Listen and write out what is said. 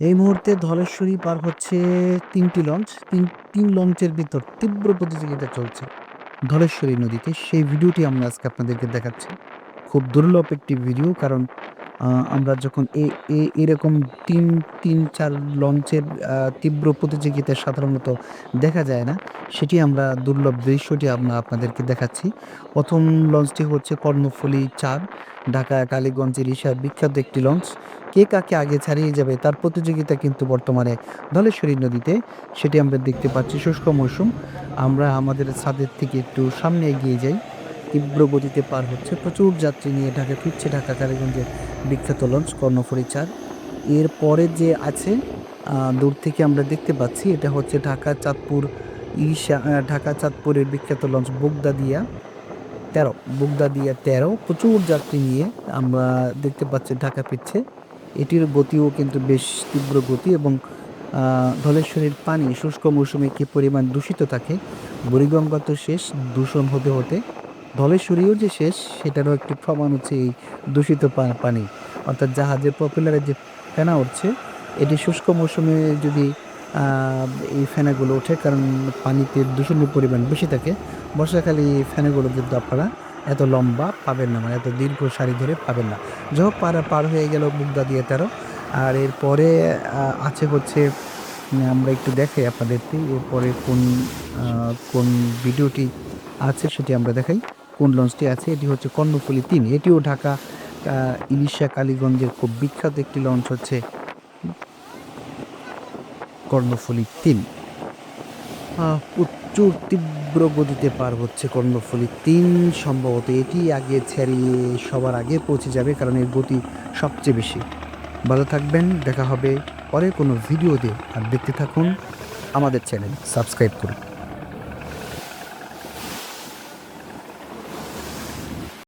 এই মুহূর্তে ধলেশ্বরী পার হচ্ছে তিনটি লঞ্চ তিন তিন লঞ্চের ভিতর তীব্র প্রতিযোগিতা চলছে ধলেশ্বরী নদীতে। সেই ভিডিওটি আমরা আজকে আপনাদেরকে দেখাচ্ছি। খুব দুর্লভ একটি ভিডিও, কারণ আমরা যখন এ এরকম তিন তিন, চার লঞ্চের তীব্র প্রতিযোগিতা সাধারণত দেখা যায় না, সেটি আমরা দুর্লভ দৃশ্যটি আমরা আপনাদেরকে দেখাচ্ছি। প্রথম লঞ্চটি হচ্ছে কর্ণফুলী চার ঢাকা কালীগঞ্জের ইশার বিখ্যাত একটি লঞ্চ। কে কাকে আগে ছাড়িয়ে যাবে তার প্রতিযোগিতা কিন্তু বর্তমানে ধলেশ্বরী নদীতে, সেটি আমরা দেখতে পাচ্ছি শুষ্ক মৌসুম। আমরা আমাদের ছাদের থেকে একটু সামনে এগিয়ে যাই। তীব্র গতিতে পার হচ্ছে। প্রচুর যাত্রী নিয়ে ঢাকা ফিরছে ঢাকা কালীগঞ্জের বিখ্যাত লঞ্চ কর্ণফুলী চার এর পরে যে আছে দূর থেকে আমরা দেখতে পাচ্ছি এটা হচ্ছে ঢাকা চাঁদপুর আহ, ঢাকা চাঁদপুরের বিখ্যাত লঞ্চ বুগদা দিয়া তেরো বুগদা দিয়া তেরো। প্রচুর যাত্রী নিয়ে আমরা দেখতে পাচ্ছি ঢাকা ফিরছে। এটির গতিও কিন্তু বেশ তীব্র গতি এবং ধলেশ্বরীর পানি শুষ্ক মৌসুমে কি পরিমাণ দূষিত থাকে বুড়িগঙ্গা তো শেষ দূষণ হতে হতে ধলেশ্বরীও যে শেষ, সেটারও একটি প্রমাণ হচ্ছে এই দূষিত পানি। অর্থাৎ জাহাজের পপুলারে যে ফেনা উঠছে, এটি শুষ্ক মৌসুমে যদি এই ফেনাগুলো ওঠে, কারণ পানিতে দূষণের পরিমাণ বেশি থাকে, বর্ষাকালে এই ফেনাগুলো কিন্তু আপনারা এত লম্বা পাবেন না মানে এত দীর্ঘ সারি ধরে পাবেন না। যাই হোক, পার পার হয়ে গেল বুগদা দিয়ে তেরো। আর এরপরে আছে হচ্ছে আমরা একটু দেখাই আপনাদেরকে, এরপরে কোন কোন ভিডিওটি আছে সেটি আমরা দেখাই। কোন লঞ্চটি আছে? এটি হচ্ছে কর্ণফুলি তিন। এটিও ঢাকা ইলিশা কালীগঞ্জের খুব বিখ্যাত একটি লঞ্চ হচ্ছে কর্ণফুলি তিন। প্রচুর তীব্র গতিতে পার হচ্ছে কর্ণফুলী তিন। সম্ভবত এটি আগে ছাড়িয়ে সবার আগে পৌঁছে যাবে কারণ এর গতি সবচেয়ে বেশি। ভালো থাকবেন, দেখা হবে পরে কোনো ভিডিও দিয়ে আর দেখতে থাকুন আমাদের চ্যানেল। সাবস্ক্রাইব করুন।